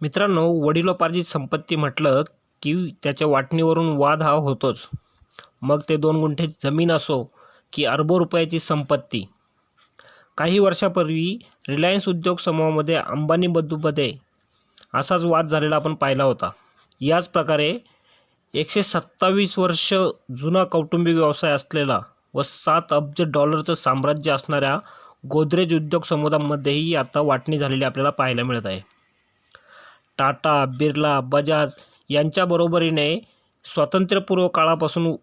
मित्रांनो वडिलोपार्जित संपत्ती म्हटलं की त्याच्या वाटणीवरून वाद हा होतोच. मग ते दोन गुंठे जमीन असो की अरबो रुपयाची संपत्ती. काही वर्षापूर्वी रिलायन्स उद्योग समूहामध्ये अंबानी बंधूमध्ये असाच वाद झालेला आपण पाहिला होता. याच प्रकारे एकशे सत्तावीस वर्ष जुना कौटुंबिक व्यवसाय असलेला व सात अब्ज डॉलरचं साम्राज्य असणाऱ्या गोदरेज उद्योग समूहामध्येही आता वाटणी झालेली आपल्याला पाहायला मिळत आहे. टाटा बिर्ला बजाज यांच्या बरोबरीने स्वातंत्र्यपूर्व काळापासून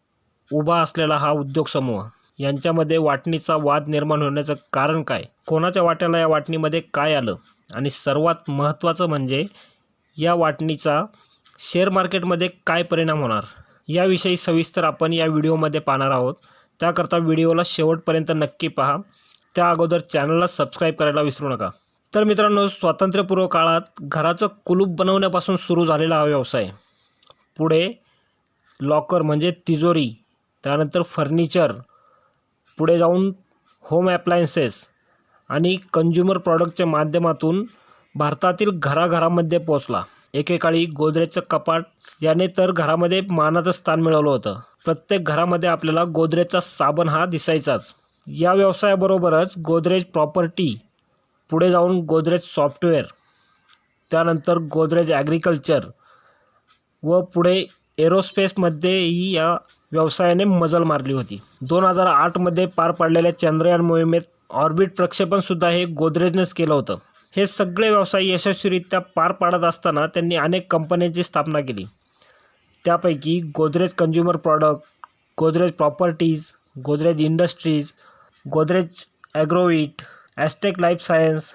उभा असलेला हा उद्योग समूह यांच्यामध्ये वाटणीचा वाद निर्माण होण्याचं कारण काय? कोणाच्या वाट्याला या वाटणीमध्ये काय आलं? आणि सर्वात महत्त्वाचं म्हणजे या वाटणीचा शेअर मार्केटमध्ये काय परिणाम होणार? याविषयी सविस्तर आपण या व्हिडिओमध्ये पाहणार आहोत. त्याकरता व्हिडिओला शेवटपर्यंत नक्की पहा. त्या अगोदर चॅनलला सबस्क्राईब करायला विसरू नका. तर मित्रांनो स्वातंत्र्यपूर्व काळात घराचं कुलूप बनवण्यापासून सुरू झालेला हा व्यवसाय. पुढे लॉकर म्हणजे तिजोरी त्यानंतर फर्निचर पुढे जाऊन होम ॲप्लायन्सेस आणि कंज्युमर प्रॉडक्टच्या माध्यमातून भारतातील घराघरामध्ये पोचला एकेकाळी गोदरेजचं कपाट याने तर घरामध्ये मानाचं स्थान मिळवलं होतं. प्रत्येक घरामध्ये आपल्याला गोदरेजचा साबण हा दिसायचाच. या व्यवसायाबरोबरच गोदरेज प्रॉपर्टी पुढे जाऊन गोदरेज सॉफ्टवेअर त्यानंतर गोदरेज ॲग्रिकल्चर व पुढे एरोस्पेसमध्येही या व्यवसायाने मजल मारली होती. दोन हजार आठमध्ये पार पडलेल्या चंद्रयान मोहिमेत ऑर्बिट प्रक्षेपणसुद्धा हे गोदरेजनेच केलं होतं. हे सगळे व्यवसाय यशस्वीरित्या पार पाडत असताना त्यांनी अनेक कंपन्यांची स्थापना केली. त्यापैकी Godrej consumer product Godrej properties Godrej industries Godrej Agrovet Astec life science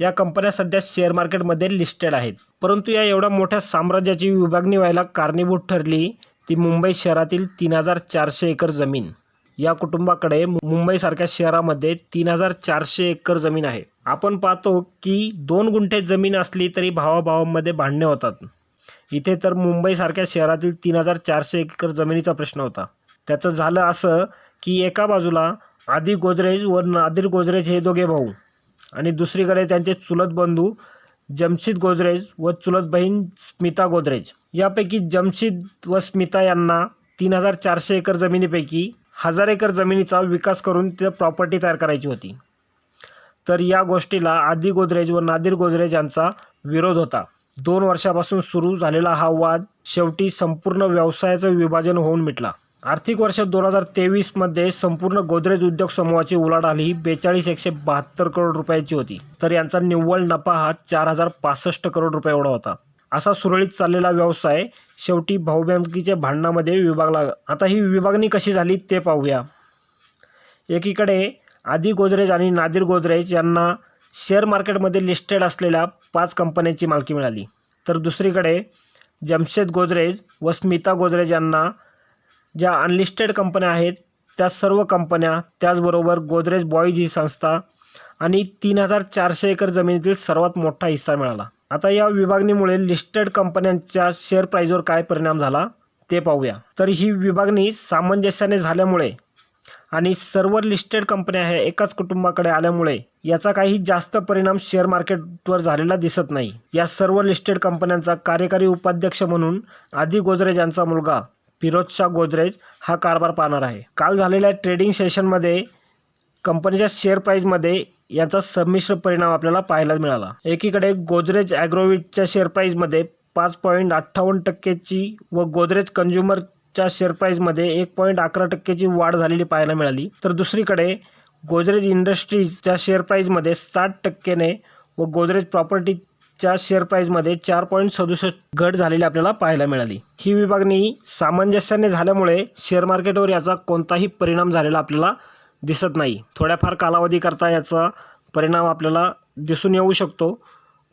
या कंपन्या सध्या शेअर मार्केटमध्ये लिस्टेड आहेत. परंतु या एवढ्या मोठ्या साम्राज्याची विभागणी व्हायला कारणीभूत ठरली ती मुंबई शहरातील तीन हजार चारशे एकर जमीन. या कुटुंबाकडे मुंबईसारख्या शहरामध्ये तीन हजार चारशे एकर जमीन आहे. आपण पाहतो की दोन गुंठे जमीन असली तरी भावाभावांमध्ये भांडणे होतात. इथे तर मुंबईसारख्या शहरातील तीन हजार चारशे एकर जमिनीचा प्रश्न होता. त्याचं झालं असं की एका बाजूला आदी गोदरेज व नादिर गोदरेज हे दोघे भाऊ. आणि दुसरीकडे त्यांचे चुलत बंधू जमशीद गोदरेज व चुलत बहीण स्मिता गोदरेज. यापैकी जमशीद व स्मिता यांना तीन हजार चारशे एकर जमिनीपैकी हजार एकर जमिनीचा विकास करून तिथं प्रॉपर्टी तयार करायची होती. तर या गोष्टीला आदी गोदरेज व नादिर गोदरेज यांचा विरोध होता. दोन वर्षापासून सुरू झालेला हा वाद शेवटी संपूर्ण व्यवसायाचं विभाजन होऊन मिटला. आर्थिक वर्ष दोन हजार तेवीसमध्ये संपूर्ण गोदरेज उद्योग समूहाची उलाढाल ही बेचाळीस एकशे बहात्तर करोड रुपयाची होती. तर यांचा निव्वळ नफा हा चार हजार पासष्ट करोड रुपये एवढा होता. असा सुरळीत चाललेला व्यवसाय शेवटी भाऊबँकीच्या भांडणामध्ये विभागला आता ही विभागणी कशी झाली ते पाहूया. एकीकडे आदी गोदरेज आणि नादिर गोदरेज यांना शेअर मार्केटमध्ये लिस्टेड असलेल्या पाच कंपन्यांची मालकी मिळाली. तर दुसरीकडे जमशेद गोदरेज व स्मिता गोदरेज यांना ज्या अनलिस्टेड कंपन्या आहेत त्या सर्व कंपन्या त्याचबरोबर गोदरेज बॉईज ही संस्था आणि तीन हजार चारशे एकर जमिनीतील सर्वात मोठा हिस्सा मिळाला. आता या विभागणीमुळे लिस्टेड कंपन्यांच्या शेअर प्राईजवर काय परिणाम झाला ते पाहूया. तर ही विभागणी सामंजस्याने झाल्यामुळे आणि सर्व लिस्टेड कंपन्या ह्या एकाच कुटुंबाकडे आल्यामुळे याचा काही जास्त परिणाम शेअर मार्केटवर झालेला दिसत नाही. या सर्व लिस्टेड कंपन्यांचा कार्यकारी उपाध्यक्ष म्हणून आदी गोदरेज यांचा मुलगा फिरोजशाह गोदरेज हा कारभार पाहणार आहे. काल झालेल्या ट्रेडिंग सेशनमध्ये कंपनीच्या शेअर प्राईजमध्ये याचा संमिश्र परिणाम आपल्याला पाहायला मिळाला. एकीकडे गोदरेज ॲग्रोविटच्या शेअर प्राईजमध्ये पाच पॉईंट अठ्ठावन्न टक्केची व गोदरेज कंझ्युमरच्या शेअर प्राईजमध्ये एक पॉईंट अकरा टक्केची वाढ झालेली पाहायला मिळाली. तर दुसरीकडे गोदरेज इंडस्ट्रीजच्या शेअर प्राईजमध्ये साठ टक्क्याने व गोदरेज प्रॉपर्टी च्या शेअर प्राईजमध्ये चार पॉईंट सदुसष्ट घट झालेली आपल्याला पाहायला मिळाली. ही विभागणी सामंजस्याने झाल्यामुळे शेअर मार्केटवर याचा कोणताही परिणाम झालेला आपल्याला दिसत नाही. थोड्याफार कालावधीकरता याचा परिणाम आपल्याला दिसून येऊ शकतो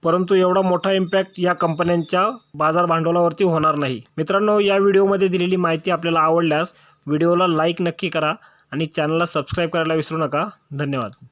परंतु एवढा मोठा इम्पॅक्ट या कंपन्यांच्या बाजार भांडवलावरती होणार नाही. मित्रांनो या व्हिडिओमध्ये दिलेली माहिती आपल्याला आवडल्यास व्हिडिओला लाईक नक्की करा आणि चॅनलला सबस्क्राईब करायला विसरू नका. धन्यवाद.